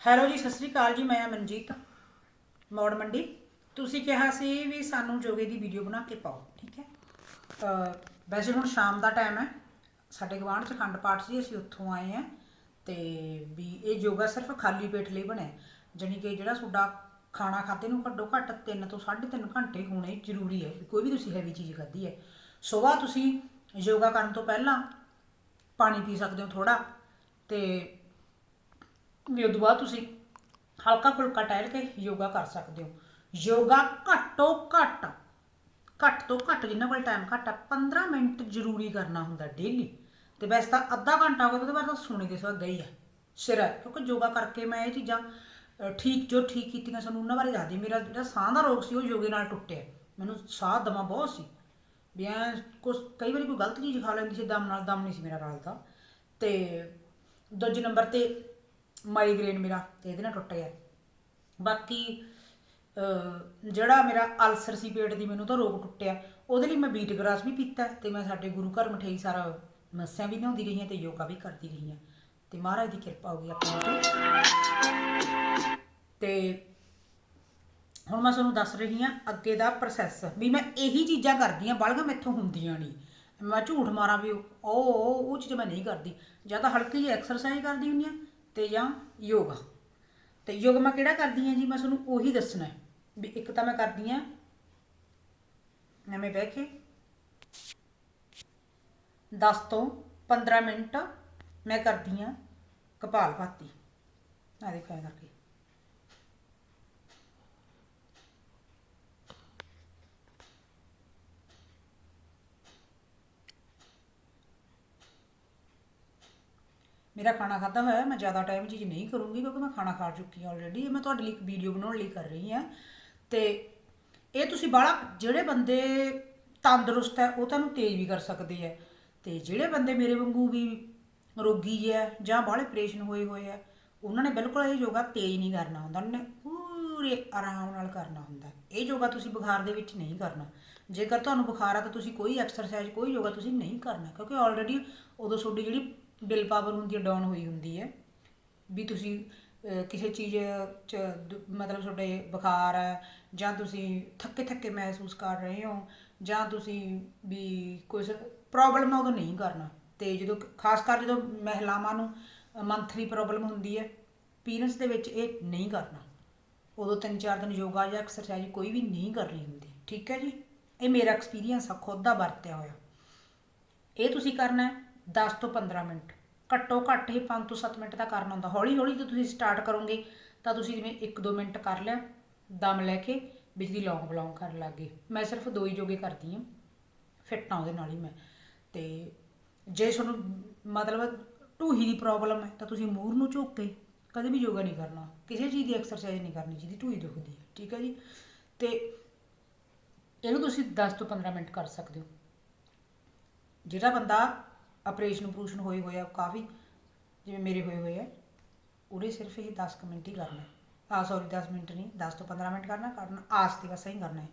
Hello ਜੀ, ਸਤਿ ਸ੍ਰੀ ਅਕਾਲ ਜੀ, ਮੈਂ ਮਨਜੀਤ ਮੌੜ ਮੰਡੀ। ਤੁਸੀਂ ਕਿਹਾ ਸੀ ਵੀ ਸਾਨੂੰ ਯੋਗੇ ਦੀ ਵੀਡੀਓ ਬਣਾ ਕੇ ਪਾਓ, ਠੀਕ ਹੈ? ਅ ਵੈਸੇ ਹੁਣ ਸ਼ਾਮ ਦਾ ਟਾਈਮ ਹੈ। ਸਾਡੇ ਗਵਾਂਢ ਚ ਖੰਡ ਪਾਠ ਸੀ, ਅਸੀਂ ਉੱਥੋਂ ਆਏ ਆ ਤੇ ਵੀ ਇਹ ਯੋਗਾ ਸਿਰਫ ਖਾਲੀ ਪੇਟ ਲਈ ਬਣਿਆ। ਜਾਣੀ ਕਿ ਜਿਹੜਾ ਤੁਹਾਡਾ ਖਾਣਾ ਖਾਤੇ ਨੂੰ ਘੱਟੋ ਘੱਟ 3 ਤੋਂ 3.5 ਘੰਟੇ ਹੋਣੇ ਜ਼ਰੂਰੀ ਹੈ ਵੀ ਕੋਈ ਵੀ ਤੁਸੀਂ ਹੈਵੀ ਚੀਜ਼ ਖਾਧੀ ਹੈ। ਸਵੇਰ ਤੁਸੀਂ ਯੋਗਾ ਕਰਨ ਤੋਂ ਪਹਿਲਾਂ ਪਾਣੀ ਪੀ ਸਕਦੇ ਹੋ ਥੋੜਾ ਤੇ ਵੀ ਉਦੋਂ ਬਾਅਦ ਤੁਸੀਂ ਹਲਕਾ ਫੁਲਕਾ ਟਹਿਲ ਕੇ ਯੋਗਾ ਕਰ ਸਕਦੇ ਹੋ। ਯੋਗਾ ਘੱਟੋ ਘੱਟ ਘੱਟ ਤੋਂ ਘੱਟ ਜਿੰਨਾ ਕੋਲ ਟਾਈਮ ਘੱਟ ਆ 15 ਮਿੰਟ ਜ਼ਰੂਰੀ ਕਰਨਾ ਹੁੰਦਾ ਡੇਲੀ ਤੇ ਵੈਸੇ ਤਾਂ ਅੱਧਾ ਘੰਟਾ ਹੋ ਗਿਆ ਉਹਦੇ ਬਾਅਦ ਤਾਂ ਸੁਣੇ ਦੇ ਸਵਾ ਗਈ ਹੈ ਸਿਰ ਹੈ ਕਿਉਂਕਿ ਯੋਗਾ ਕਰਕੇ ਮੈਂ ਇਹ ਚੀਜ਼ਾਂ ਠੀਕ, ਜੋ ਠੀਕ ਕੀਤੀਆਂ ਸਾਨੂੰ, ਉਹਨਾਂ ਬਾਰੇ ਦੱਸਦੀ। ਮੇਰਾ ਜਿਹੜਾ ਸਾਹ ਦਾ ਰੋਗ ਸੀ, ਉਹ ਯੋਗੇ ਨਾਲ ਟੁੱਟਿਆ। ਮੈਨੂੰ ਸਾਹ ਦਮਾ ਬਹੁਤ ਸੀ। ਵੀ ਐਂ ਕੁਛ, ਕਈ ਵਾਰੀ ਕੋਈ ਗਲਤ ਚੀਜ਼ ਖਾ ਲੈਂਦੀ ਸੀ, ਦਮ ਨਾਲ, ਦਮ ਨਹੀਂ ਸੀ ਮੇਰਾ ਰਲਦਾ। ਤੇ ਦੂਜੇ ਨੰਬਰ ਤੇ ਮਾਈਗ੍ਰੇਨ ਮੇਰਾ ਤੇ ਇਹਦੇ ਨਾਲ ਟੁੱਟ ਗਿਆ। ਬਾਕੀ ਜਿਹੜਾ ਮੇਰਾ ਅਲਸਰ ਸੀ ਪੇਟ ਦੀ ਮੈਨੂੰ ਤਾਂ ਰੋਗ ਟੁੱਟਿਆ। ਉਹਦੇ ਲਈ ਮੈਂ ਬੀਟ ਗ੍ਰਾਸ ਵੀ ਪੀਤਾ ਤੇ ਮੈਂ ਸਾਡੇ ਗੁਰੂ ਘਰ ਮਠਿਆਈ ਸਾਰਾ ਮੱਸਿਆਂ ਵੀ ਨਹਾਉਂਦੀ ਰਹੀ ਹਾਂ ਤੇ ਯੋਗਾ ਵੀ ਕਰਦੀ ਰਹੀ ਹਾਂ। ਤੇ ਮਹਾਰਾਜ ਦੀ ਕਿਰਪਾ ਹੋ ਗਈ ਆਪਣੇ ਤੇ ਤੇ ਹੁਣ ਮੈਂ ਤੁਹਾਨੂੰ ਦੱਸ ਰਹੀ ਹਾਂ ਅੱਗੇ ਦਾ ਪ੍ਰੋਸੈਸ ਵੀ ਮੈਂ ਇਹੀ ਚੀਜ਼ਾਂ ਕਰਦੀ ਹਾਂ, ਬਲਗਾ ਮੈਥੋਂ ਹੁੰਦੀਆਂ ਨਹੀਂ। ਮੈਂ ਝੂਠ ਮਾਰਾਂ ਵੀ ਉਹ ਉਹ ਚੀਜ਼ ਮੈਂ ਨਹੀਂ ਕਰਦੀ। ਜਾਂ ਤਾਂ ਹਲਕੀ ਜਿਹੀ ਐਕਸਰਸਾਈਜ਼ ਕਰਦੀ ਹੁੰਦੀ ਹਾਂ ਤੇ ਜਾਂ ਯੋਗਾ। ਤੇ ਯੋਗਾ ਮੈਂ ਕਿਹੜਾ ਕਰਦੀ ਹਾਂ ਜੀ? ਮੈਂ ਤੁਹਾਨੂੰ ਉਹੀ ਦੱਸਣਾ ਹੈ ਵੀ ਇੱਕ ਤਾਂ ਮੈਂ ਕਰਦੀ ਹਾਂ। ਨਵੇਂ ਬਹਿ ਕੇ। 10 ਤੋਂ 15 ਮਿੰਟ ਮੈਂ ਕਰਦੀ ਹਾਂ ਕਪਾਲ ਭਾਤੀ। ਆ ਦੇਖੋ ਐਂ ਕਰਕੇ। ਮੇਰਾ ਖਾਣਾ ਖਾਧਾ ਹੋਇਆ ਮੈਂ ਜ਼ਿਆਦਾ ਟਾਈਮ ਚੀਜ਼ ਨਹੀਂ ਕਰੂੰਗੀ ਕਿਉਂਕਿ ਮੈਂ ਖਾਣਾ ਖਾ ਚੁੱਕੀ ਹਾਂ ਆਲਰੇਡੀ ਮੈਂ ਤੁਹਾਡੇ ਲਈ ਇੱਕ ਵੀਡੀਓ ਬਣਾਉਣ ਲਈ ਕਰ ਰਹੀ ਹਾਂ। ਤੇ ਇਹ ਤੁਸੀਂ ਬਾਹਲਾ ਜਿਹੜੇ ਬੰਦੇ ਤੰਦਰੁਸਤ ਹੈ, ਉਹ ਤੁਹਾਨੂੰ ਤੇਜ਼ ਵੀ ਕਰ ਸਕਦੇ ਹੈ। ਤੇ ਜਿਹੜੇ ਬੰਦੇ ਮੇਰੇ ਵਾਂਗੂ ਵੀ ਰੋਗੀ ਹੈ ਜਾਂ ਬਾਹਲੇ ਆਪਰੇਸ਼ਨ ਹੋਏ ਹੋਏ ਆ ਉਹਨਾਂ ਨੇ ਬਿਲਕੁਲ ਇਹ ਯੋਗਾ ਤੇਜ਼ ਨਹੀਂ ਕਰਨਾ ਹੁੰਦਾ। ਉਹਨਾਂ ਨੇ ਪੂਰੇ ਆਰਾਮ ਨਾਲ ਕਰਨਾ ਹੁੰਦਾ। ਇਹ ਯੋਗਾ ਤੁਸੀਂ ਬੁਖਾਰ ਦੇ ਵਿੱਚ ਨਹੀਂ ਕਰਨਾ। ਜੇਕਰ ਤੁਹਾਨੂੰ ਬੁਖਾਰ ਆ ਤਾਂ ਤੁਸੀਂ ਕੋਈ ਐਕਸਰਸਾਈਜ਼ ਕੋਈ ਯੋਗਾ ਤੁਸੀਂ ਨਹੀਂ ਕਰਨਾ। ਕਿਉਂਕਿ ਆਲਰੇਡੀ ਉਦੋਂ ਤੁਹਾਡੀ ਜਿਹੜੀ ਵਿਲ ਪਾਵਰ ਹੁੰਦੀ ਹੈ ਡਾਊਨ ਹੋਈ ਹੁੰਦੀ ਹੈ, ਵੀ ਤੁਸੀਂ ਕਿਸੇ ਚੀਜ਼ ਚ ਦ- ਮਤਲਬ ਤੁਹਾਡੇ ਬੁਖਾਰ ਹੈ, ਜਾਂ ਤੁਸੀਂ ਥੱਕੇ ਥੱਕੇ ਮਹਿਸੂਸ ਕਰ ਰਹੇ ਹੋ, ਜਾਂ ਤੁਸੀਂ ਵੀ ਕੁਝ ਪ੍ਰੋਬਲਮ ਆ ਉਦੋਂ ਨਹੀਂ ਕਰਨਾ। ਤੇ ਜਦੋਂ, ਖਾਸ ਕਰ ਜਦੋਂ ਮਹਿਲਾਵਾਂ ਨੂੰ ਮੰਥਲੀ ਪ੍ਰੋਬਲਮ ਹੁੰਦੀ ਹੈ ਪੀਰੀਅਡਸ ਦੇ ਵਿੱਚ ਇਹ ਨਹੀਂ ਕਰਨਾ। ਉਦੋਂ ਤਿੰਨ ਚਾਰ ਦਿਨ ਯੋਗਾ ਜਾਂ ਐਕਸਰਸਾਈਜ਼ ਕੋਈ ਵੀ ਨਹੀਂ ਕਰਨੀ ਹੁੰਦੀ, ਠੀਕ ਹੈ ਜੀ? ਇਹ ਮੇਰਾ ਐਕਸਪੀਰੀਅੰਸ ਆ, ਖੁਦ ਦਾ ਵਰਤਿਆ ਹੋਇਆ। ਇਹ ਤੁਸੀਂ ਕਰਨਾ ਹੈ 10 ਤੋਂ 15 ਮਿੰਟ। ਘੱਟੋ ਘੱਟ ਹੀ 5 ਤੋਂ 7 ਮਿੰਟ ਦਾ ਕਰਨਾ ਹੁੰਦਾ। ਹੌਲੀ ਹੌਲੀ ਜਦੋਂ ਤੁਸੀਂ ਸਟਾਰਟ ਕਰੋਗੇ, ਤਾਂ ਤੁਸੀਂ ਜਿਵੇਂ 1-2 ਮਿੰਟ ਕਰ ਲਿਆ, ਦਮ ਲੈ ਕੇ ਵਿੱਚ ਦੀ ਲੌਂਗ ਬਲੌਂਗ ਕਰਨ ਲੱਗੇ ਮੈਂ ਸਿਰਫ ਦੋ ਹੀ ਯੋਗੇ ਕਰਦੀ ਹਾਂ, ਫਿੱਟ ਆ ਉਹਦੇ ਨਾਲ ਹੀ ਮੈਂ। ਤੇ ਜੇ ਤੁਹਾਨੂੰ ਮਤਲਬ ਢੂਹੀ ਦੀ ਪ੍ਰੋਬਲਮ ਹੈ, ਤਾਂ ਤੁਸੀਂ ਮੂਰ ਨੂੰ ਝੁੱਕ ਕੇ ਕਦੇ ਵੀ ਯੋਗਾ ਨਹੀਂ ਕਰਨਾ। ਕਿਸੇ ਚੀਜ਼ ਦੀ ਐਕਸਰਸਾਈਜ਼ ਨਹੀਂ ਕਰਨੀ ਜਿਹਦੀ ਢੂਹੀ ਦੁਖਦੀ ਹੈ, ਠੀਕ ਹੈ ਜੀ? ਤੇ ਇਹਨੂੰ ਤੁਸੀਂ 10 ਤੋਂ 15 ਮਿੰਟ ਕਰ ਸਕਦੇ ਹੋ। ਜਿਹੜਾ ਬੰਦਾ ਆਪਰੇਸ਼ਨ ਆਪਰੂਸ਼ਨ ਹੋਏ ਹੋਇਆ ਕਾਫੀ ਜਿਵੇਂ ਮੇਰੇ ਹੋਏ ਹੋਏ ਆ ਉਹਨੇ ਸਿਰਫ ਇਹ 10 ਕੁ ਮਿੰਟ ਹੀ ਕਰਨਾ। ਹੈ ਆ ਸੌਰੀ 10 ਮਿੰਟ ਨਹੀਂ 10 ਤੋਂ 15 ਮਿੰਟ ਕਰਨਾ ਕਰਨਾ ਆਸ 'ਤੇ ਬਸ ਹੀ ਕਰਨਾ ਹੈ।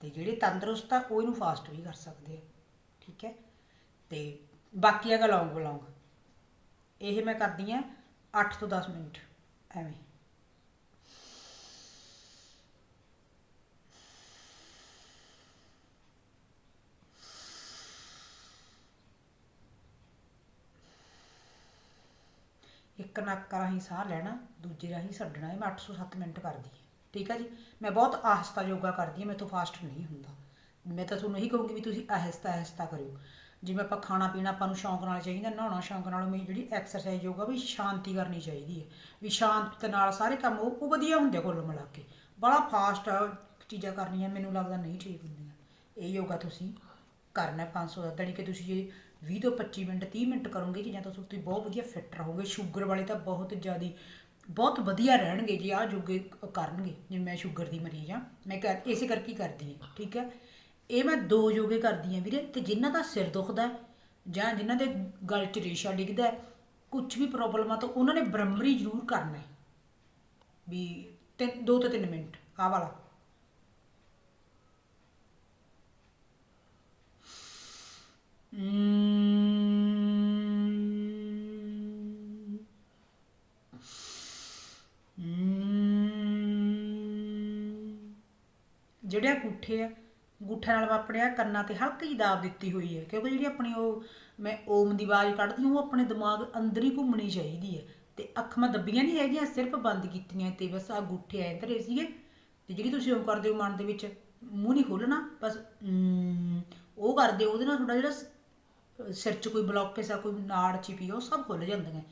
ਤੇ ਜਿਹੜੇ ਤੰਦਰੁਸਤ ਆ, ਉਹ ਇਹਨੂੰ ਫਾਸਟ ਵੀ ਕਰ ਸਕਦੇ ਆ, ਠੀਕ ਹੈ? ਤੇ ਬਾਕੀ ਹੈਗਾ ਲੌਂਗ ਲੌਂਗ ਇਹ ਮੈਂ ਕਰਦੀ ਆ 8 ਤੋਂ 10 ਮਿੰਟ, ਐਵੇਂ। ਇੱਕ ਨੱਕ ਰਾਹੀਂ ਸਾਹ ਲੈਣਾ, ਦੂਜੇ ਰਾਹੀਂ ਛੱਡਣਾ ਇਹ ਮੈਂ 807 ਮਿੰਟ ਕਰਦੀ ਹਾਂ। ਠੀਕ ਹੈ ਜੀ? ਮੈਂ ਬਹੁਤ ਆਹਿਸਤਾ ਯੋਗਾ ਕਰਦੀ ਹਾਂ ਮੇਰੇ ਤੋਂ ਫਾਸਟ ਨਹੀਂ ਹੁੰਦਾ। ਮੈਂ ਤਾਂ ਤੁਹਾਨੂੰ ਇਹੀ ਕਹੂੰਗੀ ਵੀ ਤੁਸੀਂ ਆਹਿਸਤਾ ਆਹਿਸਤਾ ਕਰਿਓ। ਜਿਵੇਂ ਆਪਾਂ ਖਾਣਾ ਪੀਣਾ ਆਪਾਂ ਨੂੰ ਸ਼ੌਂਕ ਨਾਲ ਚਾਹੀਦਾ, ਨਹਾਉਣਾ ਸ਼ੌਂਕ ਨਾਲ, ਮੇਰੀ ਜਿਹੜੀ ਐਕਸਰਸਾਈਜ਼ ਯੋਗਾ ਵੀ ਸ਼ਾਂਤੀ ਕਰਨੀ ਚਾਹੀਦੀ ਹੈ। ਵੀ ਸ਼ਾਂਤ ਨਾਲ ਸਾਰੇ ਕੰਮ ਉਹ ਉਹ ਵਧੀਆ ਹੁੰਦੇ ਆ ਕੁੱਲ ਮਿਲਾ ਕੇ। ਬੜਾ ਫਾਸਟ ਚੀਜ਼ਾਂ ਕਰਨੀਆਂ ਮੈਨੂੰ ਲੱਗਦਾ ਨਹੀਂ ਠੀਕ ਹੁੰਦੀਆਂ। ਇਹ ਯੋਗਾ ਤੁਸੀਂ ਕਰਨਾ 500 ਦਾ ਜਾਣੀ ਕਿ ਤੁਸੀਂ ਜੇ 20 ਤੋਂ 25 ਮਿੰਟ 30 ਮਿੰਟ ਕਰੋਗੇ ਕਿ ਜਾਂ ਤਾਂ ਤੁਸੀਂ ਬਹੁਤ ਵਧੀਆ ਫਿੱਟ ਰਹੋਗੇ। ਸ਼ੂਗਰ ਵਾਲੇ ਤਾਂ ਬਹੁਤ ਜ਼ਿਆਦੀ, ਬਹੁਤ ਵਧੀਆ ਰਹਿਣਗੇ ਜੇ, ਆਹ ਯੋਗੇ ਕਰਨਗੇ ਜਿਵੇਂ ਮੈਂ ਸ਼ੂਗਰ ਦੀ ਮਰੀਜ਼ ਆ ਮੈਂ ਕਰ, ਇਸੇ ਕਰਕੇ ਕਰਦੀ ਹਾਂ, ਠੀਕ ਹੈ? ਇਹ ਮੈਂ ਦੋ ਯੋਗੇ ਕਰਦੀ ਹਾਂ ਵੀਰੇ, ਤੇ ਜਿਨ੍ਹਾਂ ਦਾ ਸਿਰ ਦੁਖਦਾ ਜਾਂ ਜਿਨ੍ਹਾਂ ਦੇ ਗਲ 'ਚ ਰੇਸ਼ਾ ਡਿੱਗਦਾ ਕੁਝ ਵੀ ਪ੍ਰੋਬਲਮ ਆ ਤਾਂ ਉਹਨਾਂ ਨੇ ਬ੍ਰਹਮਰੀ ਜ਼ਰੂਰ ਕਰਨਾ ਹੈ। ਵੀ ਤੇ 2 ਤੋਂ 3 ਮਿੰਟ ਆ ਵਾਲਾ। ਜਿਹੜੇ ਆ ਆ ਗੁੱਠੇ ਨਾਲ ਆਪਣੇ ਆ ਕੰਨਾਂ ਤੇ ਹਲਕੀ ਦਾਬ ਦਿੱਤੀ ਹੋਈ ਹੈ ਕਿਉਂਕਿ ਜਿਹੜੀ ਆਪਣੀ ਉਹ ਮੈਂ ਓਮ ਦੀ ਆਵਾਜ਼ ਕੱਢਦੀ ਹਾਂ ਉਹ ਆਪਣੇ ਦਿਮਾਗ ਅੰਦਰ ਹੀ ਘੁੰਮਣੀ ਚਾਹੀਦੀ ਹੈ ਤੇ ਅੱਖਾਂ ਦੱਬੀਆਂ ਨਹੀਂ ਹੈਗੀਆਂ ਸਿਰਫ ਬੰਦ ਕੀਤੀਆਂ ਤੇ ਬਸ ਆ ਗੁੱਠੇ ਐ ਧਰੇ ਸੀਗੇ ਤੇ ਜਿਹੜੀ ਤੁਸੀਂ ਉਹ ਕਰਦੇ ਹੋ ਮਨ ਦੇ ਵਿੱਚ ਮੂੰਹ ਨਹੀਂ ਖੋਲਣਾ ਬਸ ਅਮ, ਉਹ ਕਰਦੇ ਉਹਦੇ ਨਾਲ ਤੁਹਾਡਾ ਜਿਹੜਾ ਸਿਰ 'ਚ ਕੋਈ ਬਲੌਕੇਜ ਆ ਕੋਈ ਨਾੜ ਚਿਪੀ ਆ, ਉਹ ਸਭ ਖੁੱਲ ਜਾਂਦੀਆਂ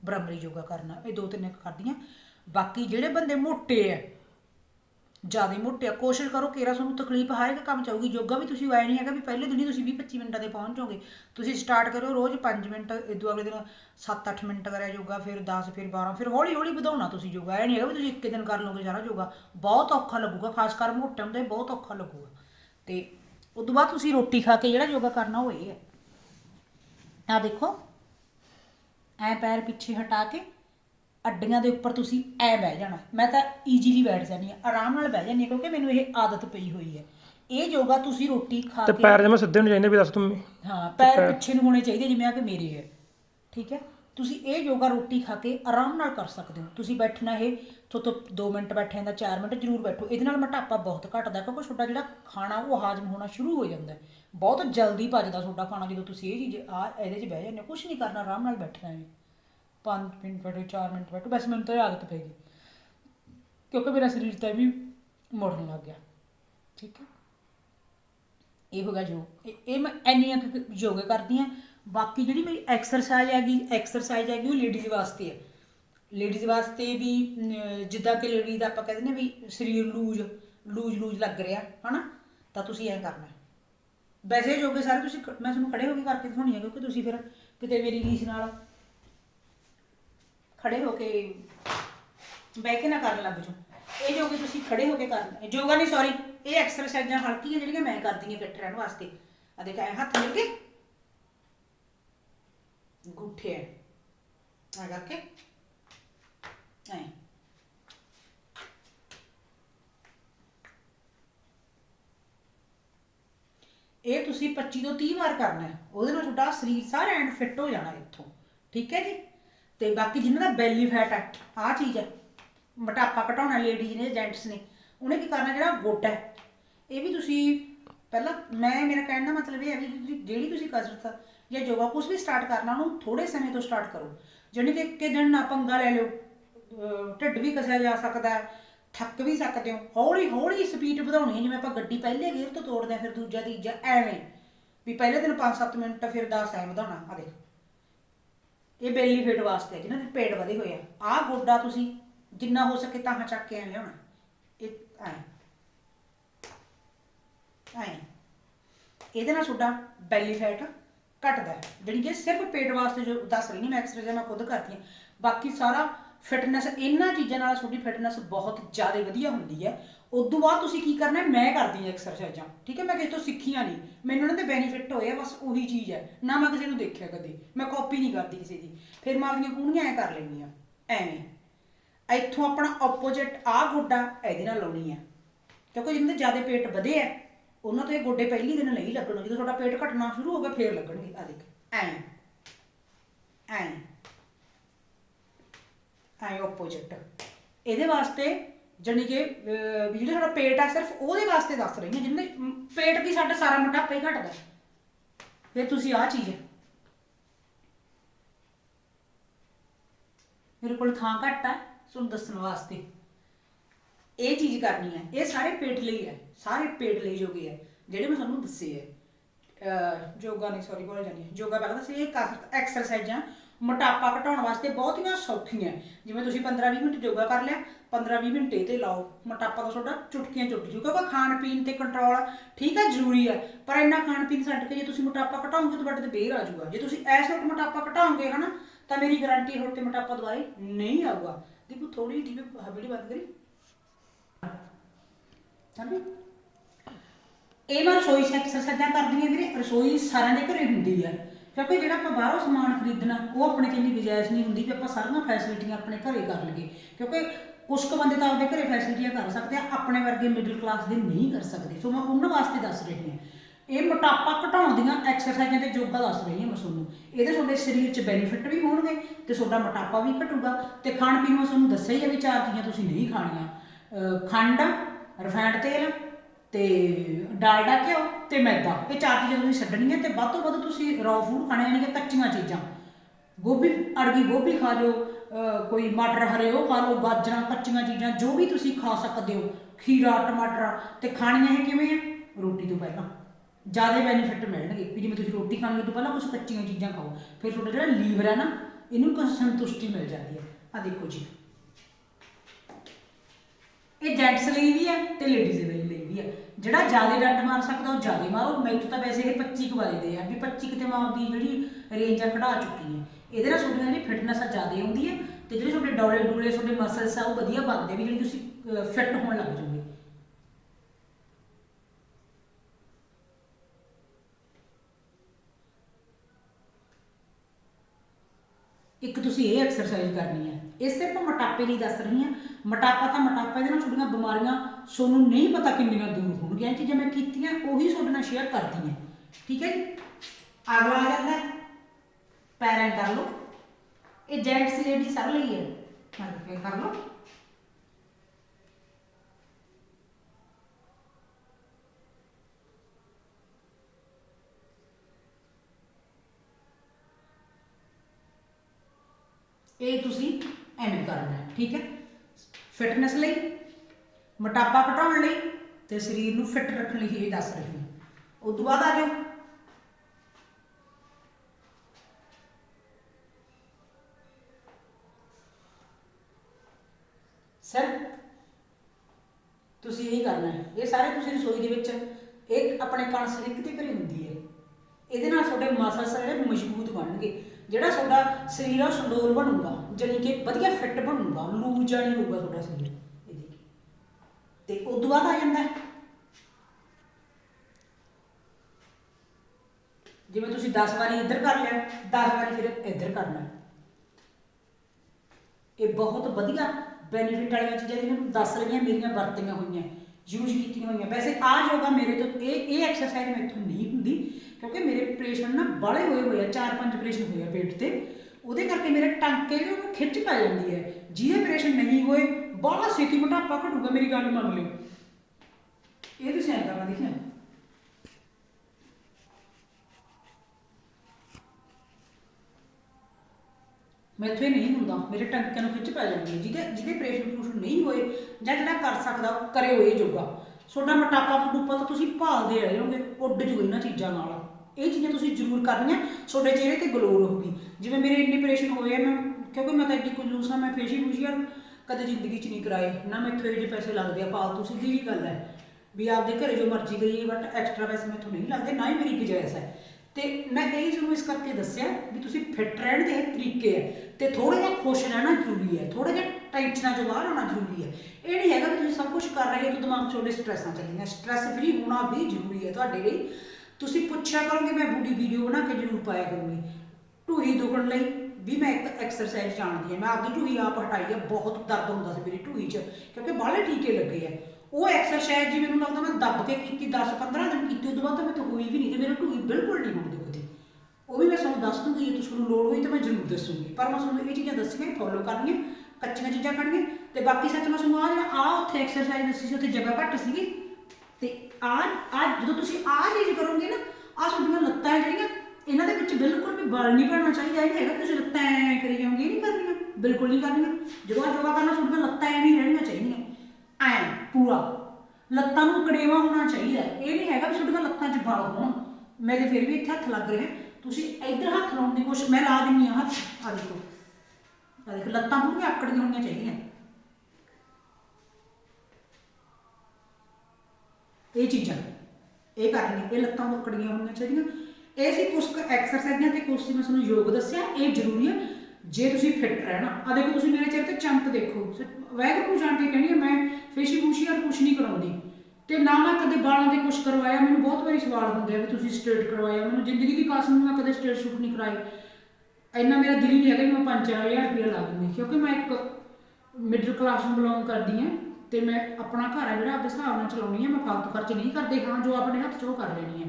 ਬ੍ਰਹਮਰੀ ਯੋਗਾ ਕਰਨਾ ਇਹ ਦੋ ਤਿੰਨ ਕਰਦੀਆਂ ਬਾਕੀ ਜਿਹੜੇ ਬੰਦੇ ਮੋਟੇ ਆ ਜ਼ਿਆਦਾ ਮੋਟਿਆ ਕੋਸ਼ਿਸ਼ ਕਰੋ ਕਿਰਾ ਤੁਹਾਨੂੰ ਤਕਲੀਫ ਹਰ ਇੱਕ ਕੰਮ ਚਾਹੂਗੀ ਯੋਗਾ ਵੀ ਤੁਸੀਂ ਆਏ ਨਹੀਂ ਹੈਗਾ ਵੀ ਪਹਿਲੇ ਦਿਨ ਹੀ ਤੁਸੀਂ 20 25 ਮਿੰਟਾਂ 'ਤੇ ਪਹੁੰਚ ਜਾਓਗੇ। ਤੁਸੀਂ ਸਟਾਰਟ ਕਰੋ ਰੋਜ਼ 5 ਮਿੰਟ ਇਦੋਂ ਅਗਲੇ ਦਿਨ 7-8 ਮਿੰਟ ਕਰਿਆ ਯੋਗਾ, ਫਿਰ 10 ਫਿਰ 12 ਫਿਰ ਹੌਲੀ ਹੌਲੀ ਵਧਾਉਣਾ ਤੁਸੀਂ ਯੋਗਾ। ਇਹ ਨਹੀਂ ਹੈਗਾ ਵੀ ਤੁਸੀਂ ਇੱਕ ਦਿਨ ਕਰ ਲਓਗੇ ਸਾਰਾ ਯੋਗਾ। ਬਹੁਤ ਔਖਾ ਲੱਗੂਗਾ, ਖਾਸ ਕਰ ਮੋਟੇ ਹੁੰਦੇ ਬਹੁਤ ਔਖਾ ਲੱਗੂਗਾ। ਤੇ ਤੋਂ ਬਾਅਦ ਤੁਸੀਂ ਰੋਟੀ ਖਾ ਕੇ ਜਿਹੜਾ ਯੋਗਾ ਕਰਨਾ ਉਹ ਇਹ ਹੈ। ਆ ਦੇਖੋ, ਐ ਪੈਰ ਪਿੱਛੇ ਹਟਾ ਕੇ ਅੱਡੀਆਂ ਦੇ ਉੱਪਰ ਤੁਸੀਂ ਐ ਬਹਿ ਜਾਣਾ। ਮੈਂ ਤਾਂ ਈਜ਼ੀਲੀ ਬੈਠ ਜਾਂਦੀ ਹਾਂ। ਆਰਾਮ ਨਾਲ ਬਹਿ ਜਾਂਦੀ ਕਿਉਂਕਿ ਮੈਨੂੰ ਇਹ ਆਦਤ ਪਈ ਹੋਈ ਹੈ। ਇਹ ਯੋਗਾ ਤੁਸੀਂ ਰੋਟੀ ਖਾ ਤੇ ਕੇ ਪੈਰ ਜਮਾ ਸਿੱਧੇ ਹੋਣੇ ਚਾਹੀਦੇ ਵੀ ਦੱਸ ਤੂੰ ਹਾਂ ਪੈਰ ਪਿੱਛੇ ਨੂੰ ਹੋਣੇ ਚਾਹੀਦੇ ਜਿਵੇਂ ਆ ਕਿ ਮੇਰੇ ਹੈ। ਠੀਕ ਹੈ? ਤੁਸੀਂ ਇਹ ਯੋਗਾ ਰੋਟੀ ਖਾ ਕੇ ਆਰਾਮ ਨਾਲ ਕਰ ਸਕਦੇ ਹੋ। ਤੁਸੀਂ ਬੈਠਣਾ ਇਹ ਤੋਂ 2 ਮਿੰਟ ਬੈਠੇ ਦਾ 4 ਮਿੰਟ ਜ਼ਰੂਰ ਬੈਠੋ। ਇਹਦੇ ਨਾਲ ਮੋਟਾਪਾ ਬਹੁਤ ਘਟਦਾ ਕਿਉਂਕਿ ਤੁਹਾਡਾ ਜਿਹੜਾ ਖਾਣਾ ਉਹ ਹਾਜ਼ਮ ਹੋਣਾ ਸ਼ੁਰੂ ਹੋ ਜਾਂਦਾ ਬਹੁਤ ਜਲਦੀ ਪਚਦਾ ਤੁਹਾਡਾ ਖਾਣਾ ਜਦੋਂ ਤੁਸੀਂ ਇਹ ਚੀਜ਼ ਆ ਇਹਦੇ 'ਚ ਬਹਿ ਜਾਂਦੇ ਹੋ। ਕੁਝ ਨਹੀਂ ਕਰਨਾ ਆਰਾਮ ਨਾਲ ਬੈਠਣਾ ਹੈ। 5 ਮਿੰਟ ਬੈਠੋ 4 ਮਿੰਟ ਬੈਠੋ ਵੈਸੇ ਮੈਨੂੰ ਤਾਂ ਇਹ ਆਦਤ ਪੈ ਗਈ। ਕਿਉਂਕਿ ਮੇਰਾ ਸਰੀਰ ਤਾਂ ਇਹ ਵੀ ਮੁੜਨ ਲੱਗ ਗਿਆ। ਠੀਕ ਹੈ? ਇਹ ਹੋ ਗਿਆ ਯੋਗ। ਇਹ ਮੈਂ ਇੰਨੀਆਂ ਯੋਗ ਕਰਦੀ ਆ ਬਾਕੀ ਜਿਹੜੀ ਮੇਰੀ ਐਕਸਰਸਾਈਜ਼ ਹੈਗੀ ਐਕਸਰਸਾਈਜ਼ ਹੈਗੀ ਉਹ ਲੇਡੀਜ਼ ਵਾਸਤੇ ਹੈ। ਲੇਡੀਜ਼ ਵਾਸਤੇ ਵੀ ਜਿੱਦਾਂ ਕਿ ਲੇਡੀ ਦਾ ਆਪਾਂ ਕਹਿੰਦੇ ਨੇ ਵੀ ਸਰੀਰ ਲੂਜ ਲੂਜ ਲੂਜ ਲੱਗ ਰਿਹਾ, ਹਨਾ? ਤਾਂ ਤੁਸੀਂ ਐਂ ਕਰਨਾ। ਹੈ। ਵੈਸੇ ਯੋਗੇ ਸਾਰੇ ਤੁਸੀਂ ਮੈਂ ਤੁਹਾਨੂੰ ਖੜੇ ਹੋ ਕੇ ਕਰਕੇ ਦਿਖਾਉਣੀ ਹੈ ਕਿਉਂਕਿ ਤੁਸੀਂ ਫਿਰ ਕਿਤੇ ਮੇਰੀ ਰੀਸ ਨਾਲ ਖੜੇ ਹੋ ਕੇ ਬਹਿ ਕੇ ਨਾ ਕਰਨ ਲੱਗ ਜਾਓ। ਇਹ ਯੋਗੇ ਤੁਸੀਂ ਖੜੇ ਹੋ ਕੇ ਕਰਨਾ ਯੋਗਾ ਨਹੀਂ ਸੌਰੀ ਇਹ ਐਕਸਰਸਾਈਜ਼ਾਂ ਹਲਕੀਆਂ ਜਿਹੜੀਆਂ ਮੈਂ ਕਰਦੀ ਹਾਂ ਫਿੱਟ ਰਹਿਣ ਵਾਸਤੇ। ਆ ਦੇਖ, ਐ ਹੱਥ ਮਿਲ ਕੇ ਗੁੱਠੇ ਆ ਕਰਕੇ ਐ। ਇਹ ਤੁਸੀਂ 25 ਤੋਂ 30 ਵਾਰ ਕਰਨਾ ਹੈ। ਉਹਦੇ ਨਾਲ ਤੁਹਾਡਾ ਸਰੀਰ ਸਾਰਾ ਐਂਡ ਫਿੱਟ ਹੋ ਜਾਣਾ ਇੱਥੋਂ। ਠੀਕ ਹੈ ਜੀ? ਤੇ ਬਾਕੀ ਜਿਨ੍ਹਾਂ ਦਾ ਬੈਲੀ ਫੈਟ ਹੈ, ਆਹ ਚੀਜ਼ ਹੈ, ਮੋਟਾਪਾ ਘਟਾਉਣਾ ਲੇਡੀਜ਼ ਨੇ ਜੈਂਟਸ ਨੇ, ਉਹਨੇ ਕੀ ਕਰਨਾ ਜਿਹੜਾ ਗੋਡਾ ਹੈ। ਇਹ ਵੀ ਤੁਸੀਂ ਪਹਿਲਾਂ ਮੈਂ, ਮੇਰਾ ਕਹਿਣ ਦਾ ਮਤਲਬ ਇਹ ਹੈ ਵੀ ਤੁਸੀਂ- ਜਿਹੜੀ ਤੁਸੀਂ ਕਸਰਤ, ਜਾਂ ਯੋਗਾ ਕੁਝ ਵੀ ਸਟਾਰਟ ਕਰਨਾ, ਉਹਨੂੰ ਥੋੜੇ ਸਮੇਂ ਤੋਂ ਸਟਾਰਟ ਕਰੋ। ਜਾਣੀ ਕਿ ਇੱਕੇ ਦਿਨ ਨਾ ਪੰਗਾ ਲੈ ਲਿਓ ਢਿੱਡ ਵੀ ਕਸਿਆ ਜਾ ਸਕਦਾ ਹੈ, ਥੱਕ ਵੀ ਸਕਦੇ ਹੋ, ਹੌਲੀ ਹੌਲੀ ਸਪੀਡ ਵਧਾਉਣੀ ਹੈ, ਜਿਵੇਂ ਆਪਾਂ ਗੱਡੀ ਪਹਿਲੇ ਗੇਅਰ ਤੋਂ ਤੋੜਦੇ ਆ ਫਿਰ ਦੂਜਾ, ਤੀਜਾ, ਐਵੇਂ। ਵੀ ਪਹਿਲੇ ਦਿਨ 5-7 ਮਿੰਟ, ਫਿਰ 10 ਐ ਵਧਾਉਣਾ ਆ ਦੇਖ। ਇਹ ਬੈਲੀ ਫਿਟ ਵਾਸਤੇ ਹੈ, ਜਿਨ੍ਹਾਂ ਦੇ ਪੇਟ ਵਧੇ ਹੋਏ ਆ। ਆਹ ਗੋਡਾ ਤੁਸੀਂ ਜਿੰਨਾ ਹੋ ਸਕੇ ਤਾਂ ਚੱਕ ਕੇ ਐ ਲਿਆਉਣਾ ਇਹ ਐ। ਐ। ਇਹਦੇ ਨਾਲ ਤੁਹਾਡਾ ਬੈਲੀ ਫੈਟ ਘਟਦਾ ਹੈ। ਜਿਹੜੀ ਕਿ ਸਿਰਫ ਪੇਟ ਵਾਸਤੇ ਜੋ ਦੱਸ ਰਹੀ ਨਹੀਂ ਮੈਂ ਐਕਸਰਸਾਈਜ਼ ਮੈਂ ਖੁਦ ਕਰਦੀ ਹਾਂ। ਬਾਕੀ ਸਾਰਾ ਫਿਟਨੈਸ ਇਹਨਾਂ ਚੀਜ਼ਾਂ ਨਾਲ ਤੁਹਾਡੀ ਫਿਟਨੈਸ ਬਹੁਤ ਜ਼ਿਆਦਾ ਵਧੀਆ ਹੁੰਦੀ ਹੈ। ਉਦੋਂ ਬਾਅਦ ਤੁਸੀਂ ਕੀ ਕਰਨਾ ਹੈ? ਮੈਂ ਕਰਦੀ ਹਾਂ ਐਕਸਰਸਾਈਜ਼ਾਂ ਠੀਕ ਹੈ? ਮੈਂ ਕਿਸੇ ਤੋਂ ਸਿੱਖੀਆਂ ਨਹੀਂ। ਮੈਨੂੰ ਉਹਨਾਂ ਦੇ ਬੈਨੀਫਿਟ ਹੋਏ ਆ, ਬਸ ਉਹੀ ਚੀਜ਼ ਹੈ। ਨਾ ਮੈਂ ਕਿਸੇ ਨੂੰ ਦੇਖਿਆ ਕਦੇ। ਮੈਂ ਕਾਪੀ ਨਹੀਂ ਕਰਦੀ ਕਿਸੇ ਦੀ। ਫਿਰ ਮੈਂ ਆਪਣੀਆਂ ਕੂਣੀਆਂ ਐ ਕਰ ਲੈਂਦੀ ਆ ਐਵੇਂ। ਇੱਥੋਂ ਆਪਣਾ ਆਪੋਜੀਟ ਆ ਗੋਡਾ ਇਹਦੇ ਨਾਲ ਲਾਉਣੀ ਹੈ। ਕਿਉਂਕਿ ਜਿਨ੍ਹਾਂ ਦੇ ਜ਼ਿਆਦਾ ਪੇਟ ਵਧੇ ਆ ਉਹਨਾਂ ਤੋਂ ਇਹ ਗੋਡੇ ਪਹਿਲੀ ਦਿਨ ਨਹੀਂ ਲੱਗਣਗੇ। ਜਦੋਂ ਤੁਹਾਡਾ ਪੇਟ ਘਟਣਾ ਸ਼ੁਰੂ ਹੋ ਗਿਆ, ਫੇਰ ਲੱਗਣਗੇ। ਆ ਦੇਖ। ਐਂ। ਐ। ਐ ਆਪੋਜੀਟ ਇਹਦੇ ਵਾਸਤੇ ਜਾਣੀ ਕਿ ਵੀ ਜਿਹੜਾ ਸਾਡਾ ਪੇਟ ਆ, ਸਿਰਫ ਉਹਦੇ ਵਾਸਤੇ ਦੱਸ ਰਹੀ ਹਾਂ, ਜਿੰਨੇ ਪੇਟ ਕੀ ਸਾਡਾ ਸਾਰਾ ਮੋਟਾਪਾ ਹੀ ਘਟਦਾ। ਫਿਰ ਤੁਸੀਂ ਆਹ ਚੀਜ਼ ਮੇਰੇ ਕੋਲ ਥਾਂ ਘੱਟ ਆ, ਤੁਹਾਨੂੰ ਦੱਸਣ ਵਾਸਤੇ। ਇਹ ਚੀਜ਼ ਕਰਨੀ ਹੈ ਇਹ ਸਾਰੇ ਪੇਟ ਲਈ ਹੈ ਸਾਰੇ ਪੇਟ ਲਈ ਯੋਗੇ ਹੈ ਜਿਹੜੇ ਮੈਂ ਤੁਹਾਨੂੰ ਦੱਸੇ ਹੈ ਯੋਗਾ ਨਹੀਂ ਸੌਰੀ ਬੋਲ ਜਾਂਦੀ ਯੋਗਾ ਪਹਿਲਾਂ ਦੱਸੇ ਇਹ ਐਕਸਰਸਾਈਜ਼ਾਂ ਮੋਟਾਪਾ ਘਟਾਉਣ ਵਾਸਤੇ ਬਹੁਤੀਆਂ ਸੌਖੀਆਂ ਜਿਵੇਂ ਤੁਸੀਂ 15-20 ਮਿੰਟ ਯੋਗਾ ਕਰ ਲਿਆ 15-20 ਮਿੰਟ ਇਹ ਤੇ ਲਾਓ। ਮੋਟਾਪਾ ਤਾਂ ਤੁਹਾਡਾ ਚੁਟਕੀਆਂ ਚੁੱਟ ਜੂ ਕਿਉਂਕਿ ਖਾਣ ਪੀਣ ਤੇ ਕੰਟਰੋਲ ਠੀਕ ਹੈ ਜ਼ਰੂਰੀ ਹੈ ਪਰ ਇੰਨਾ ਖਾਣ ਪੀਣ ਛੱਡ ਕੇ ਜੇ ਤੁਸੀਂ ਮੋਟਾਪਾ ਘਟਾਓਗੇ ਤਾਂ ਤੁਹਾਡੇ ਤੇ ਬੇਰ ਆ ਜਾਊਗਾ। ਜੇ ਤੁਸੀਂ ਐਸ ਵਕਤ ਮੋਟਾਪਾ ਘਟਾਓਗੇ ਹਨਾ, ਤਾਂ ਮੇਰੀ ਗਾਰੰਟੀ ਹੈ ਤੇ ਮੋਟਾਪਾ ਦੁਬਾਰੇ ਨਹੀਂ ਆਊਗਾ। ਦੇਖੋ ਥੋੜੀ ਜਿਹੀ ਵੀਡੀਓ ਬੰਦ ਕਰੀ। ਸਮਝੇ? ਇਹ ਮੈਂ ਰਸੋਈ ਚ ਐਕਸਰਸਾਈਜ਼ਾਂ ਕਰਦੀ ਹਾਂ ਵੀਰੇ ਰਸੋਈ ਸਾਰਿਆਂ ਦੇ ਘਰੇ ਹੁੰਦੀ ਹੈ ਕਿਉਂਕਿ ਜਿਹੜਾ ਆਪਾਂ ਬਾਹਰੋਂ ਸਮਾਨ ਖਰੀਦਣਾ, ਉਹ ਆਪਣੇ 'ਚ ਇੰਨੀ ਗੁੰਜਾਇਸ਼ ਨਹੀਂ ਹੁੰਦੀ ਵੀ ਆਪਾਂ ਸਾਰੀਆਂ ਫੈਸਿਲਿਟੀਆਂ ਆਪਣੇ ਘਰੇ ਕਰ ਲਈਏ। ਕਿਉਂਕਿ ਕੁਝ ਕੁ ਬੰਦੇ ਤਾਂ ਆਪਦੇ ਘਰੇ ਫੈਸਿਲਿਟੀਆਂ ਕਰ ਸਕਦੇ ਆ, ਆਪਣੇ ਵਰਗੇ ਮਿਡਲ ਕਲਾਸ ਦੇ ਨਹੀਂ ਕਰ ਸਕਦੇ। ਸੋ ਮੈਂ ਉਹਨਾਂ ਵਾਸਤੇ ਦੱਸ ਰਹੀ ਹਾਂ। ਇਹ ਮੋਟਾਪਾ ਘਟਾਉਣ ਦੀਆਂ ਐਕਸਰਸਾਈਜ਼ਾਂ ਤੇ ਯੋਗਾ ਦੱਸ ਰਹੀ ਹਾਂ ਮੈਂ ਤੁਹਾਨੂੰ। ਇਹਦੇ ਤੁਹਾਡੇ ਸਰੀਰ 'ਚ ਬੈਨੀਫਿਟ ਵੀ ਹੋਣਗੇ ਤੇ ਤੁਹਾਡਾ ਮੋਟਾਪਾ ਵੀ ਘਟੂਗਾ। ਤੇ ਖਾਣ ਪੀਣ ਮੈਂ ਤੁਹਾਨੂੰ ਦੱਸਿਆ ਹੀ ਹੈ ਵੀ ਚਾਰ ਚੀਜ਼ਾਂ ਤੁਸੀਂ ਨਹੀਂ ਖਾਣੀਆਂ। ਖੰਡ ਰਿਫਾਈਂਡ ਤੇਲ ਤੇ ਡਾਲਡਾ ਘਿਓ ਤੇ ਮੈਦਾ। ਇਹ ਚਾਰ ਚੀਜ਼ਾਂ ਤੁਸੀਂ ਛੱਡਣੀਆਂ ਤੇ ਵੱਧ ਤੋਂ ਵੱਧ ਤੁਸੀਂ ਰॉ ਫੂਡ ਖਾਣੇ, ਯਾਨੀ ਕਿ ਕੱਚੀਆਂ ਚੀਜ਼ਾਂ। ਗੋਭੀ, ਅੜਗੀ ਗੋਭੀ ਖਾ ਜਾਓ ਕੋਈ ਮਟਰ ਹਰੇ ਉਹ ਖਾ ਲਓ, ਗਾਜਰਾਂ, ਕੱਚੀਆਂ ਚੀਜ਼ਾਂ, ਜੋ ਵੀ ਤੁਸੀਂ ਖਾ ਸਕਦੇ ਹੋ, ਖੀਰਾ, ਟਮਾਟਰ, ਤੇ ਖਾਣੀਆਂ ਇਹ ਕਿਵੇਂ ਆ? ਰੋਟੀ ਤੋਂ ਪਹਿਲਾਂ। ਜ਼ਿਆਦਾ ਬੈਨੀਫਿਟ ਮਿਲਣਗੇ, ਵੀ ਜਿਵੇਂ ਤੁਸੀਂ ਰੋਟੀ ਖਾਣ ਤੋਂ ਪਹਿਲਾਂ ਕੁਝ ਕੱਚੀਆਂ ਚੀਜ਼ਾਂ ਖਾਓ, ਫਿਰ ਤੁਹਾਡਾ ਜਿਹੜਾ ਲੀਵਰ ਹੈ ਨਾ, ਇਹਨੂੰ ਕੁਝ ਸੰਤੁਸ਼ਟੀ ਮਿਲ ਜਾਂਦੀ ਹੈ। ਆ ਦੇਖੋ ਜੀ। ਇਹ ਜੈਂਟਸ ਲਈ ਵੀ ਹੈ ਤੇ ਲੇਡੀਜ਼ ਦੇ ਲਈ ਵੀ ਹੈ। ਜਿਹੜਾ ਜ਼ਿਆਦਾ ਡੰਡ ਮਾਰ ਸਕਦਾ, ਉਹ ਜ਼ਿਆਦਾ ਮਾਰੋ। ਮੈਨੂੰ ਤਾਂ ਵੈਸੇ ਇਹ 25 ਕੁ ਵਾਲੇ ਦੇ ਆ ਵੀ 25 ਕਿਤੇ ਮਾਰ ਦੀ ਜਿਹੜੀ ਰੇਂਜ ਆ ਕਢਾ ਚੁੱਕੀ ਹੈ ਇਹਦੇ ਨਾਲ ਤੁਹਾਡੀ ਜਿਹੜੀ ਫਿਟਨੈਸ ਆ ਜ਼ਿਆਦਾ ਹੁੰਦੀ ਹੈ ਤੇ ਜਿਹੜੇ ਤੁਹਾਡੇ ਡੌਲੇ ਡੂਲੇ, ਤੁਹਾਡੇ ਮਸਲਸ ਆ, ਉਹ ਵਧੀਆ ਬਣਦੇ ਵੀ ਜਿਹੜੀ ਤੁਸੀਂ ਫਿੱਟ ਹੋਣ ਲੱਗ ਜਾਓਗੇ। ਇੱਕ ਤੁਸੀਂ ਇਹ ਐਕਸਰਸਾਈਜ਼ ਕਰਨੀ ਹੈ ਇਹ ਸਿਰਫ ਮੋਟਾਪੇ ਲਈ ਦੱਸ ਰਹੀ ਹਾਂ। ਮੋਟਾਪਾ ਤਾਂ ਮੋਟਾਪਾ ਇਹਦੇ ਨਾਲ ਤੁਹਾਡੀਆਂ ਬਿਮਾਰੀਆਂ ਤੁਹਾਨੂੰ ਨਹੀਂ ਪਤਾ ਕਿੰਨੀਆਂ ਦੂਰ ਹੋਣਗੀਆਂ। ਇਹ ਚੀਜ਼ਾਂ ਮੈਂ ਕੀਤੀਆਂ, ਉਹੀ ਤੁਹਾਡੇ ਨਾਲ ਸ਼ੇਅਰ ਕਰਦੀ ਹਾਂ। ਠੀਕ ਹੈ ਜੀ? ਅਗਲਾ ਆ ਜਾਂਦਾ ਹੈ। ਕਰ ਲਓ। ਇਹ ਜੈਂਟਸ ਲੇਡੀ ਸਭ ਲਈ ਹੈ। ਹਾਂ ਇਹ ਕਰ ਲਓ। ਇਹ ਤੁਸੀਂ ਐਵੇਂ ਕਰਨਾ ਹੈ, ਠੀਕ ਹੈ? ਫਿਟਨੈਸ ਲਈ, ਮੋਟਾਪਾ ਘਟਾਉਣ ਲਈ ਤੇ ਸਰੀਰ ਨੂੰ ਫਿੱਟ ਰੱਖਣ ਲਈ ਇਹ ਦੱਸ ਰਹੀ ਹਾਂ। ਉਸ ਤੋਂ ਬਾਅਦ ਆ ਜਾਓ। ਸਰ ਤੁਸੀਂ ਇਹੀ ਕਰਨਾ ਹੈ, ਇਹ ਸਾਰੇ ਤੁਸੀਂ ਰਸੋਈ ਦੇ ਵਿੱਚ, ਇੱਕ ਆਪਣੇ ਕਣ ਸਲਿੱਕ ਤੇ ਘਰੇ ਹੁੰਦੀ ਹੈ। ਇਹਦੇ ਨਾਲ ਤੁਹਾਡੇ ਮਸਲਸ ਜਿਹੜੇ ਮਜ਼ਬੂਤ ਬਣਨਗੇ। ਜਿਹੜਾ ਤੁਹਾਡਾ ਸਰੀਰ ਆ ਉਹ ਸੰਡੋਲ ਬਣੂਗਾ। ਜਾਣੀ ਕਿ ਵਧੀਆ ਫਿੱਟ ਬਣੂਗਾ, ਲੂਜ ਜਾਣੀ ਹੋਊਗਾ ਤੁਹਾਡਾ ਸਰੀਰ। ਇਹਦੇ ਤੇ ਉਸ ਤੋਂ ਬਾਅਦ ਆ ਜਾਂਦਾ ਹੈ। ਜਿਵੇਂ ਤੁਸੀਂ 10 ਵਾਰੀ ਇੱਧਰ ਕਰ ਲਿਆ 10 ਵਾਰੀ ਫਿਰ ਇੱਧਰ ਕਰਨਾ ਹੈ। ਇਹ ਬਹੁਤ ਵਧੀਆ ਬੈਨੀਫਿਟ ਵਾਲੀਆਂ ਚੀਜ਼ਾਂ ਜਿਹੜੀਆਂ ਮੈਂ ਦੱਸ ਰਹੀਆਂ, ਮੇਰੀਆਂ ਵਰਤੀਆਂ ਹੋਈਆਂ ਯੂਜ਼ ਕੀਤੀਆਂ ਹੋਈਆਂ। ਵੈਸੇ ਆ ਯੋਗਾ ਮੇਰੇ ਤੋਂ, ਇਹ ਇਹ ਐਕਸਰਸਾਈਜ਼ ਮੈਥੋਂ ਨਹੀਂ ਹੁੰਦੀ, ਕਿਉਂਕਿ ਮੇਰੇ ਆਪਰੇਸ਼ਨ ਨਾ ਬਾਲੇ ਹੋਏ ਹੋਏ ਆ, ਚਾਰ ਪੰਜ ਆਪਰੇਸ਼ਨ ਹੋਏ ਆ ਪੇਟ ਤੇ। ਉਹਦੇ ਕਰਕੇ ਮੇਰੇ ਟਾਂਕੇ ਵੀ ਉਹਨੂੰ ਖਿੱਚ ਪੈ ਜਾਂਦੀ ਹੈ। ਜਿਹਦੇ ਆਪਰੇਸ਼ਨ ਨਹੀਂ ਹੋਏ, ਬਾਹਲਾ ਛੇਤੀ ਮੋਟਾਪਾ ਘਟੂਗਾ ਮੇਰੀ ਗੱਲ ਮੰਨ ਲਿਓ। ਇਹ ਤੁਸੀਂ ਐਂ ਕਰਨਾ ਦੇਖਿਆ ਮੈਥੋਂ ਨਹੀਂ ਹੁੰਦਾ, ਮੇਰੇ ਟਾਂਕਿਆਂ ਨੂੰ ਖਿੱਚ ਪੈ ਜਾਂਦੀ ਹੈ। ਜਿਹਦੇ ਜਿਹਦੇ ਪ੍ਰੈਸ਼ਰ ਪ੍ਰੂਸ਼ਨ ਨਹੀਂ ਹੋਏ, ਜਾਂ ਜਿਹੜਾ ਕਰ ਸਕਦਾ, ਉਹ ਕਰੇ ਹੋਏ ਯੋਗਾ ਤੁਹਾਡਾ ਮੋਟਾਪਾ, ਮੋਟੂਪਾ ਤਾਂ ਤੁਸੀਂ ਭਾਲਦੇ ਰਹਿ ਜਾਓਗੇ, ਉੱਡ ਜੂਗੇ ਇਹਨਾਂ ਚੀਜ਼ਾਂ ਨਾਲ। ਇਹ ਚੀਜ਼ਾਂ ਤੁਸੀਂ ਜ਼ਰੂਰ ਕਰਨੀਆਂ, ਤੁਹਾਡੇ ਚਿਹਰੇ ਤੇ ਗਲੋ ਰਹੂਗੀ ਜਿਵੇਂ ਮੇਰੇ ਇੰਨੇ ਆਪਰੇਸ਼ਨ ਹੋਏ ਆ, ਮੈਂ ਕਿਉਂਕਿ ਮੈਂ ਤਾਂ ਐਡੀ ਕੁਲੂਸ ਆ, ਮੈਂ ਫੇਸ਼ੀਅਲ ਫੂਸ਼ੀਅਲ ਕਦੇ ਜ਼ਿੰਦਗੀ 'ਚ ਨਹੀਂ ਕਰਾਏ। ਨਾ ਮੈਥੋਂ ਇਹ ਜਿਹੇ ਪੈਸੇ ਲੱਗਦੇ ਆ, ਫਾਲਤੂ ਸਿੱਧੀ ਜੀ ਗੱਲ ਹੈ। ਵੀ ਆਪਦੇ ਘਰੇ ਜੋ ਮਰਜ਼ੀ ਕਰੀਏ ਬਟ ਐਕਸਟਰਾ ਪੈਸੇ ਮੈਥੋਂ ਨਹੀਂ ਲੱਗਦੇ, ਨਾ ਹੀ ਮੇਰੀ ਗੁਜਾਇਸ਼ ਹੈ। ਤੇ ਮੈਂ ਇਹ ਤੁਹਾਨੂੰ ਇਸ ਕਰਕੇ ਦੱਸਿਆ ਵੀ ਤੁਸੀਂ ਫਿੱਟ ਰਹਿਣ ਦੇ ਇਹ ਤਰੀਕੇ ਹੈ ਤੇ ਥੋੜਾ ਜਿਹਾ ਖੁਸ਼ ਰਹਿਣਾ ਜ਼ਰੂਰੀ ਹੈ ਥੋੜਾ ਜਿਹਾ ਟੈਨਸ਼ਨਾਂ ਚੋਂ ਬਾਹਰ ਆਉਣਾ ਜ਼ਰੂਰੀ ਹੈ। ਇਹ ਨਹੀਂ ਹੈਗਾ ਕਿ ਤੁਸੀਂ ਸਭ ਕੁਝ ਕਰ ਰਹੇ ਹੋ ਤਾਂ ਦਿਮਾਗ 'ਚ ਤੁਹਾਡੇ ਸਟ੍ਰੈਸਾਂ ਚੱਲੀਆਂ। ਸਟ੍ਰੈਸ ਫਰੀ ਹੋਣਾ ਵੀ ਜ਼ਰੂਰੀ ਹੈ ਤੁਹਾਡੇ ਲਈ। ਤੁਸੀਂ ਪੁੱਛਿਆ ਕਰੋਗੇ, ਮੈਂ ਬੂਡੀ ਵੀਡੀਓ ਬਣਾ ਕੇ ਜ਼ਰੂਰ ਪਾਇਆ ਕਰੂੰਗੀ। ਢੂਹੀ ਦੁਖਣ ਲਈ ਵੀ ਮੈਂ ਇੱਕ ਐਕਸਰਸਾਈਜ਼ ਜਾਣਦੀ ਹਾਂ। ਮੈਂ ਆਪਦੀ ਢੂਹੀ ਆਪ ਹਟਾਈ ਹੈ ਬਹੁਤ ਦਰਦ ਹੁੰਦਾ ਸੀ ਮੇਰੀ ਢੂਹੀ 'ਚ, ਕਿਉਂਕਿ ਬਾਹਲੇ ਟੀਕੇ ਲੱਗੇ ਆ। ਉਹ ਐਕਸਰਸਾਈਜ਼ ਜੀ ਮੈਨੂੰ ਲੱਗਦਾ ਮੈਂ ਦੱਬ ਕੇ ਕੀਤੀ 10-15 ਦਿਨ ਕੀਤੀ ਉਦੋਂ ਬਾਅਦ ਤਾਂ ਮੈਂ ਤਾਂ ਹੋਈ ਵੀ ਨਹੀਂ ਤੇ ਮੇਰੀ ਢੂਹੀ ਬਿਲਕੁਲ ਨਹੀਂ ਹੁਣ ਦੁਖਦੀ ਉਹ ਵੀ ਮੈਂ ਤੁਹਾਨੂੰ ਦੱਸ ਦੂੰਗੀ, ਜੇ ਤੁਹਾਨੂੰ ਲੋੜ ਹੋਈ ਤਾਂ ਮੈਂ ਜ਼ਰੂਰ ਦੱਸੂੰਗੀ। ਪਰ ਮੈਂ ਤੁਹਾਨੂੰ ਇਹ ਚੀਜ਼ਾਂ ਦੱਸੀਆਂ ਫੋਲੋ ਕਰਨੀਆਂ, ਕੱਚੀਆਂ ਚੀਜ਼ਾਂ ਕਰਨੀਆਂ ਤੇ ਬਾਕੀ ਸੱਚ ਮੈਂ ਤੁਹਾਨੂੰ ਆ ਜਿਹੜਾ ਆ ਉੱਥੇ ਐਕਸਰਸਾਈਜ਼ ਦੱਸੀ ਸੀ, ਉੱਥੇ ਜਗ੍ਹਾ ਘੱਟ ਸੀਗੀ। ਆ ਆ ਜਦੋਂ ਤੁਸੀਂ ਆ ਚੀਜ਼ ਕਰੋਗੇ ਨਾ ਆ ਤੁਹਾਡੀਆਂ ਲੱਤਾਂ ਜਿਹੜੀਆਂ, ਇਹਨਾਂ ਦੇ ਵਿੱਚ ਬਿਲਕੁਲ ਵੀ ਬਲ ਨਹੀਂ ਪੈਣਾ ਚਾਹੀਦਾ, ਇਹ ਨਹੀਂ ਹੈਗਾ ਤੁਸੀਂ ਲੱਤਾਂ ਐਂ ਕਰੀ ਜਾਓਗੇ, ਇਹ ਨਹੀਂ ਕਰਨੀਆਂ, ਬਿਲਕੁਲ ਨਹੀਂ ਕਰਨੀਆਂ। ਜਦੋਂ ਆ ਯੋਗਾ ਕਰਨਾ ਤੁਹਾਡੀਆਂ ਲੱਤਾਂ ਐਵੇਂ ਹੀ ਰਹਿਣੀਆਂ ਚਾਹੀਦੀਆਂ। ਐਂ, ਪੂਰਾ। ਲੱਤਾਂ ਨੂੰ ਕੜੇਵਾ ਹੋਣਾ ਚਾਹੀਦਾ। ਇਹ ਨਹੀਂ ਹੈਗਾ ਵੀ ਤੁਹਾਡੀਆਂ ਲੱਤਾਂ 'ਚ ਬਲ ਹੋਣ। ਮੇਰੇ ਫਿਰ ਵੀ ਇੱਥੇ ਹੱਥ ਲੱਗ ਰਿਹਾ। ਤੁਸੀਂ ਇੱਧਰ ਹੱਥ ਲਾਉਣ ਦੀ ਕੋਸ਼ਿਸ਼, ਮੈਂ ਲਾ ਦਿੰਨੀ ਆ ਹੱਥ। ਆ ਦੇਖੋ। ਆ ਦੇਖੋ, ਲੱਤਾਂ ਪੂਰੀਆਂ ਆਕੜੀਆਂ ਹੋਣੀਆਂ ਚਾਹੀਦੀਆਂ। ਇਹ ਚੀਜ਼ਾਂ ਇਹ ਕਰਨੀ ਇਹ ਲੱਤਾਂ ਆਕੜੀਆਂ ਹੋਣੀਆਂ ਚਾਹੀਦੀਆਂ। ਇਹ ਸੀ ਕੁਝ ਐਕਸਰਸਾਈਜ਼ਾਂ ਤੇ ਕੁਝ ਸੀ, ਮੈਂ ਤੁਹਾਨੂੰ ਯੋਗ ਦੱਸਿਆ, ਇਹ ਜ਼ਰੂਰੀ ਹੈ ਜੇ ਤੁਸੀਂ ਫਿੱਟ ਰਹਿਣਾ ਆ ਦੇਖੋ ਤੁਸੀਂ ਮੇਰੇ ਚਿਹਰੇ ਤੇ ਚਮਕ ਦੇਖੋ। ਵੈਗਰੂ ਨੂੰ ਜਾਣ ਕੇ ਕਹਿੰਦੀ ਮੈਂ ਫੇਸ਼ੀ ਫੂਸ਼ੀ ਯਾਰ ਕੁਝ ਨਹੀਂ ਕਰਾਉਂਦੀ। ਤੇ ਨਾ ਮੈਂ ਕਦੇ ਬਾਲਾਂ ਦੇ ਕੁਝ ਕਰਵਾਇਆ, ਮੈਨੂੰ ਬਹੁਤ ਵਾਰੀ ਸਵਾਲ ਹੁੰਦੇ ਆ ਵੀ ਤੁਸੀਂ ਸਟ੍ਰੇਟ ਕਰਵਾਇਆ, ਮੈਨੂੰ ਜ਼ਿੰਦਗੀ ਦੀ ਕਾਸਮ ਨੂੰ ਮੈਂ ਕਦੇ ਸਟ੍ਰੇਟ ਸ਼ੂਟ ਨਹੀਂ ਕਰਾਈ। ਇੰਨਾ ਮੇਰਾ ਦਿਲ ਹੀ ਨਹੀਂ ਹੈਗਾ ਕਿ ਮੈਂ 5000 ਰੁਪਏ ਲਾ ਦੂੰਗੀ, ਕਿਉਂਕਿ ਮੈਂ ਇੱਕ ਮਿਡਲ ਕਲਾਸ ਨੂੰ ਬਿਲੋਂਗ ਕਰਦੀ ਹਾਂ ਤੇ ਮੈਂ ਆਪਣਾ ਘਰ ਆ ਜਿਹੜਾ, ਆਪਦੇ ਹਿਸਾਬ ਨਾਲ ਚਲਾਉਣੀ ਹੈ ਮੈਂ ਫਾਲਤੂ ਖਰਚ ਨਹੀਂ ਕਰਦੇ। ਹਾਂ, ਜੋ ਆਪਣੇ ਹੱਥ 'ਚ ਉਹ ਕਰ ਲੈਣੀ ਹੈ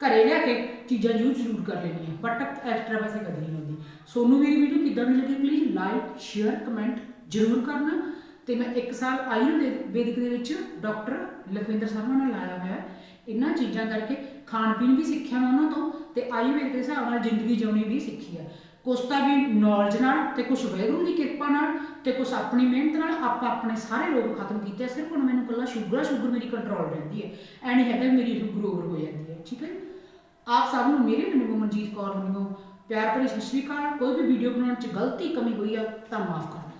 ਘਰੇ ਲਿਆ ਕੇ ਚੀਜ਼ਾਂ ਯੂਜ਼ ਜ਼ਰੂਰ ਕਰ ਲੈਣੀ ਹੈ ਬਟ ਐਕਸਟਰਾ ਪੈਸੇ ਕਦੇ ਨਹੀਂ ਹੁੰਦੀ। ਸੋਨੂੰ ਮੇਰੀ ਵੀਡੀਓ ਕਿੱਦਾਂ ਦੀ ਲੱਗੀ ਪਲੀਜ਼ ਲਾਈਕ ਸ਼ੇਅਰ ਕਮੈਂਟ ਜ਼ਰੂਰ ਕਰਨਾ। ਤੇ ਮੈਂ ਇੱਕ ਸਾਲ ਆਯੁਰਵੇਦਿਕ ਦੇ ਵਿੱਚ ਡਾਕਟਰ ਲਖਵਿੰਦਰ ਸਾਹਿਬ ਨਾਲ ਲਾਇਆ ਹੋਇਆ। ਇਹਨਾਂ ਚੀਜ਼ਾਂ ਕਰਕੇ ਖਾਣ ਪੀਣ ਵੀ ਸਿੱਖਿਆ ਮੈਂ ਉਹਨਾਂ ਤੋਂ, ਤੇ ਆਯੁਰਵੇਦ ਦੇ ਹਿਸਾਬ ਨਾਲ ਜ਼ਿੰਦਗੀ ਜਿਉਣੀ ਵੀ ਸਿੱਖੀ ਆ। ਕੁਛ ਤਾਂ ਵੀ ਨੌਲੇਜ ਨਾਲ ਤੇ ਕੁਛ ਵਾਹਿਗੁਰੂ ਦੀ ਕਿਰਪਾ ਨਾਲ ਤੇ ਕੁਛ ਆਪਣੀ ਮਿਹਨਤ ਨਾਲ ਆਪਾਂ ਆਪਣੇ ਸਾਰੇ ਰੋਗ ਖਤਮ ਕੀਤੇ ਸਿਰਫ ਹੁਣ ਮੈਨੂੰ ਕੱਲਾ ਸ਼ੂਗਰ ਆ, ਸ਼ੂਗਰ ਮੇਰੀ ਕੰਟਰੋਲ ਰਹਿੰਦੀ ਹੈ ਐ ਨਹੀਂ ਹੈਗਾ ਵੀ ਮੇਰੀ ਸ਼ੂਗਰ ਓਵਰ ਹੋ ਜਾਂਦੀ ਹੈ ਠੀਕ ਹੈ ਆਪ ਸਭ ਨੂੰ ਮੇਰੇ ਮੈਨੂੰ ਮਨਜੀਤ ਕੌਰ ਵੱਲੋਂ ਪਿਆਰ ਭਰੀ ਸਤਿ ਸ਼੍ਰੀ ਅਕਾਲ। ਕੋਈ ਵੀ ਵੀਡੀਓ ਬਣਾਉਣ 'ਚ ਗਲਤੀ, ਕਮੀ ਹੋਈ ਆ ਤਾਂ ਮਾਫ ਕਰਨਾ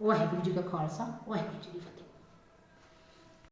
ਵਾਹਿਗੁਰੂ ਜੀ ਕਾ ਖਾਲਸਾ, ਵਾਹਿਗੁਰੂ ਜੀ ਕੀ ਫਤਿਹ।